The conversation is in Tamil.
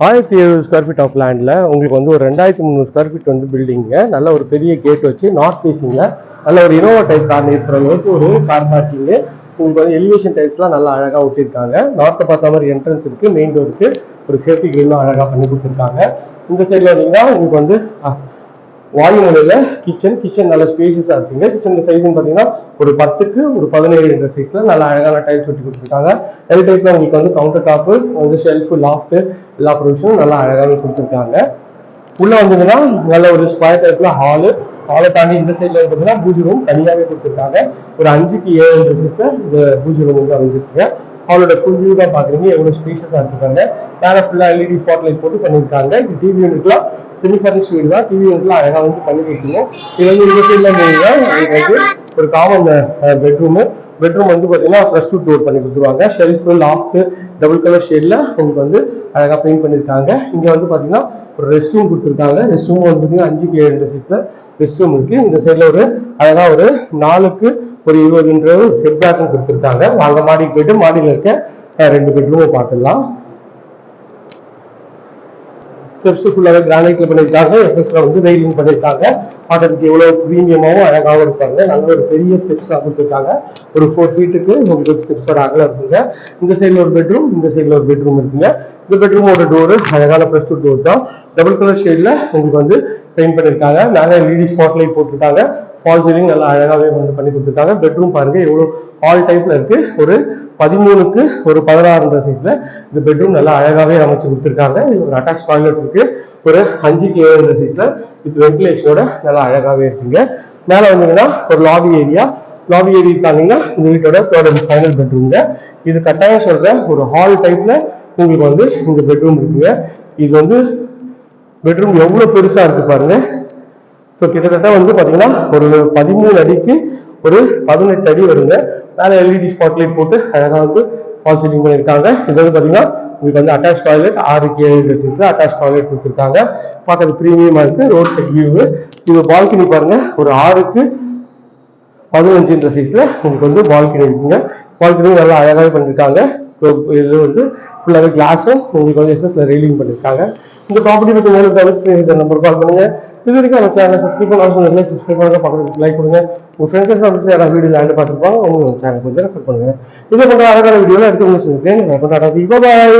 ஆயிரத்தி எழுபது ஸ்கொயர் ஃபீட் ஆஃப் லேண்டில் உங்களுக்கு வந்து ஒரு ரெண்டாயிரத்தி முந்நூறு ஸ்கொயர் ஃபீட் வந்து பில்டிங்க நல்ல ஒரு பெரிய கேட் வச்சு நார்த் ஃபேஸிங்கில் நல்ல ஒரு இனோவா டைப் கார் நிறுத்துற அளவுக்கு ஒரு கார் பார்க்கிங்கு உங்களுக்கு வந்து எலிவேஷன் டைல்ஸ்லாம் நல்லா அழகாக ஒட்டியிருக்காங்க. நார்த்தை பார்த்த மாதிரி என்ட்ரன்ஸ் இருக்குது மெயின் டோருக்கு ஒரு சேஃப்டி கிரிலும் அழகாக பண்ணி கொடுத்துருக்காங்க. இந்த சைடில் வந்தீங்கன்னா உங்களுக்கு வந்து வாயு நிலையில் கிச்சன் கிச்சன் நல்ல ஸ்பேசஸாக இருக்குங்க. கிச்சன் சைஸ்னு பார்த்தீங்கன்னா ஒரு பத்துக்கு ஒரு பதினேழு என்ற சைஸில் நல்ல அழகான டைல்ஸ் ஒட்டி கொடுத்துருக்காங்க. எல் டைப்பில் உங்களுக்கு வந்து கவுண்டர் டாப்பு வந்து ஷெல்ஃபு லாஃப்ட்டு எல்லா ப்ரொவிஷனும் நல்லா அழகாக கொடுத்துருக்காங்க. உள்ள வந்தீங்கன்னா நல்ல ஒரு ஸ்கொயர் டைப்ல ஹாலு ஹாலை தாண்டி இந்த சைட்ல பார்த்தீங்கன்னா பூஜை ரூம் தனியாகவே கொடுத்துருக்காங்க. ஒரு அஞ்சுக்கு ஏழு ட்ரெஸ்ஸஸ் இந்த பூஜை ரூம் வந்து அமைஞ்சிருக்குங்க ஹாலோட ஃபுல் வியூ தான் பாக்குறீங்க எவ்வளவு ஸ்பேஷஸா இருக்காங்க மேல ஃபுல்லா எல்இடி ஸ்பாட் லைட் போட்டு பண்ணிருக்காங்க இது டிவி யூனிட்லாம் செமி ஃபர்னிஷ் வீடு தான். டிவி யூனிட்லாம் அழகா வந்து பண்ணி கொடுத்துருங்க இது வந்து இந்த சைட்ல வந்து ஒரு காமன் பெட்ரூமு பெட்ரூம் வந்து பார்த்தீங்கன்னா ப்ளஸ் டூ டோர் பண்ணி கொடுத்துருவாங்க. ஷெல்ஃப் லாஃப்ட் டபுள் கலர் ஷேடில் உங்களுக்கு வந்து அழகாக பெயிண்ட் பண்ணியிருக்காங்க இங்கே வந்து பார்த்தீங்கன்னா ஒரு ரெஸ்ட் ரூம் கொடுத்துருக்காங்க. ரெஸ்ட் ரூம் வந்து பார்த்தீங்கன்னா அஞ்சுக்கு ஏழு சைஸில் ரெஸ்ட் ரூம் இருக்குது இந்த சைடில் ஒரு அழகாக ஒரு நாலுக்கு ஒரு இருபதுன்ற ஒரு செட் பேக்கும் கொடுத்துருக்காங்க. வாங்க மாடிக்கு போயிட்டு மாடியில் இருக்க ரெண்டு பெட்ரூமை பார்த்துடலாம். ஸ்டெப்ஸ் ஃபுல்லாகவே கிரானைட்ல பண்ணியிருக்காங்க எஸ்எஸ்ல வந்து வெயிலிங் பண்ணியிருக்காங்க பார்க்கறதுக்கு எவ்வளவு ப்ரீமியமாகவும் அழகாகவும் இருப்பாங்க. நல்ல ஒரு பெரிய ஸ்டெப்ஸாக கொடுத்துருக்காங்க. ஒரு ஃபோர் ஃபீட்டுக்கு உங்களுக்கு ஸ்டெப்ஸோட அகலம் இருக்குங்க. இந்த சைடில் ஒரு பெட்ரூம் இந்த சைடில் ஒரு பெட்ரூம் இருக்குங்க. இந்த பெட்ரூமோட டோரு அழகான ப்ளஸ் டூ டோர் தான். டபுள் கலர் ஷேடில் உங்களுக்கு வந்து பெயிண்ட் பண்ணியிருக்காங்க மேலே எல்இடி ஸ்பாட் லைட் போட்டிருக்காங்க. ஃபால் சீலிங் நல்லா அழகாகவே வந்து பண்ணி கொடுத்துருக்காங்க. பெட்ரூம் பாருங்க எவ்வளோ ஹால் டைப்ல இருக்கு. ஒரு பதிமூணுக்கு ஒரு பதினாறுன்ற சைஸ்ல இந்த பெட்ரூம் நல்லா அழகாகவே அமைச்சு கொடுத்துருக்காங்க. இது ஒரு அட்டாச் டாய்லெட் இருக்கு. ஒரு அஞ்சுக்கு ஏழுன்ற சைஸ்ல வித் வென்டிலேஷனோட நல்லா அழகாகவே இருக்குங்க. மேலே வந்தீங்கன்னா ஒரு லாபி ஏரியா லாபி ஏரியா தாண்டிங்கன்னா இந்த வீட்டோட தேர்ட் அண்ட் ஃபைனல் பெட்ரூம்ங்க இது கட்டாயம் சொல்ற ஒரு ஹால் டைப்ல உங்களுக்கு வந்து இந்த பெட்ரூம் இருக்குங்க. இது வந்து பெட்ரூம் எவ்வளவு பெருசா இருக்கு பாருங்க. ஸோ கிட்டத்தட்ட வந்து பார்த்தீங்கன்னா ஒரு பதிமூணு அடிக்கு ஒரு பதினெட்டு அடி வருங்க. மேலே எல்இடி ஸ்பாட் லைட் போட்டு அழகாக வந்து ஃபால் சீலிங் பண்ணியிருக்காங்க இது வந்து பார்த்தீங்கன்னா உங்களுக்கு வந்து அட்டாச் டாய்லெட் ஆறுக்கு ஏழு ட்ரெஸ்ஸில் அட்டாச் டாய்லெட் கொடுத்துருக்காங்க. பார்க்கறது ப்ரீமியமாக இருக்குது ரோட் சைட் வியூவு இது பால்கனி பாருங்க. ஒரு ஆறுக்கு பதினஞ்சுன்ற சைஸ்ல உங்களுக்கு வந்து பால்கனி இருக்குங்க. பால்கனி நல்லா அழகாகவே பண்ணியிருக்காங்க இது வந்து ஃபுல்லாகவே கிளாஸும் உங்களுக்கு வந்து எஸ்எஸ்ல ரெயிலிங் பண்ணியிருக்காங்க இந்த ப்ராப்பர்ட்டி பற்றி நேரில் தவிர நம்பர் கால் பண்ணுங்க. இது வரைக்கும் நம்ம சேனல் சப்ஸ்கிரைப் பண்ண அவசியம் இல்லை சப்ஸ்கிரைப் பண்ணுங்க பக்கத்துக்கு லைக் கொடுங்க. உங்கள் ஃப்ரெண்ட்ஸ் அண்ட் ஃபேமிலிஸ் யாராவது வீடியோ லேண்ட் பார்த்துருப்பாங்க உங்கள் சேனல் கொஞ்சம் ரெஃபர் பண்ணுங்க. இதை கொஞ்சம் அழகான வீடியோலாம் எடுத்து உங்களுக்கு செஞ்சுருக்கேன் பாய்